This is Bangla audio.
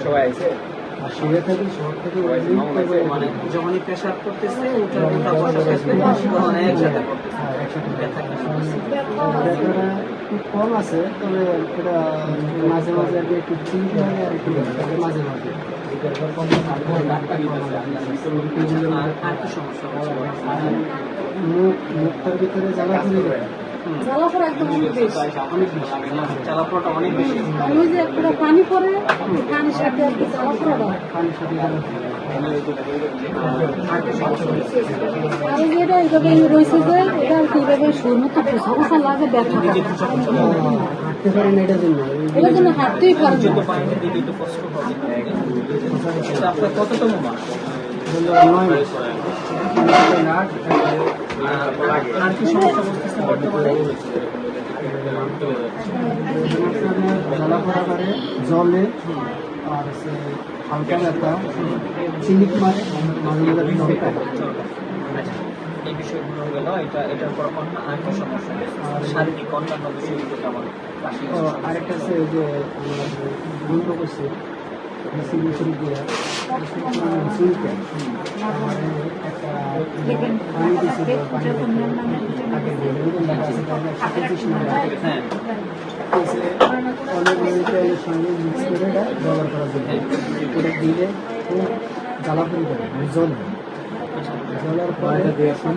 সবাই আছে আর শুয়ে থাকি শহর থেকে মানে যখনই প্রেশার করতেছে ওটা ওটা বসা একসাথে করতেছে হ্যাঁ, একসাথে খুব কম আছে তবে এটা মাঝে মাঝে আর একটু চিন্তা হয় আর একটু মাঝে মাঝে। মুখ মুখটার ভিতরে জ্বালা চলে দেয় জ্বালাপোড়া একদম অনেক বেশি। চালাপোড়াটা অনেক বেশি। ওই যে পুরো পানি পড়ে পানির সাথে আর কি সাথে। আর এটা এইভাবে রয়েছে যে এটা আর কি এইভাবে মতো লাগে ব্যথা এটার জন্য এটার জন্য হাঁটতেই পারে না। পয়েন্টের দিকে একটু কষ্ট হবে আপনার কততম মাস? জলে আর হচ্ছে হালকা ব্যথা চিনিক মারে মাঝে এই এটা শারীরিক আরেকটা আছে যে করছে। হ্যাঁ অনেক ব্যবহার করা জন্য ওটা দিলে খুব জ্বালা পড়ে যাবে জল জলের পরে এখন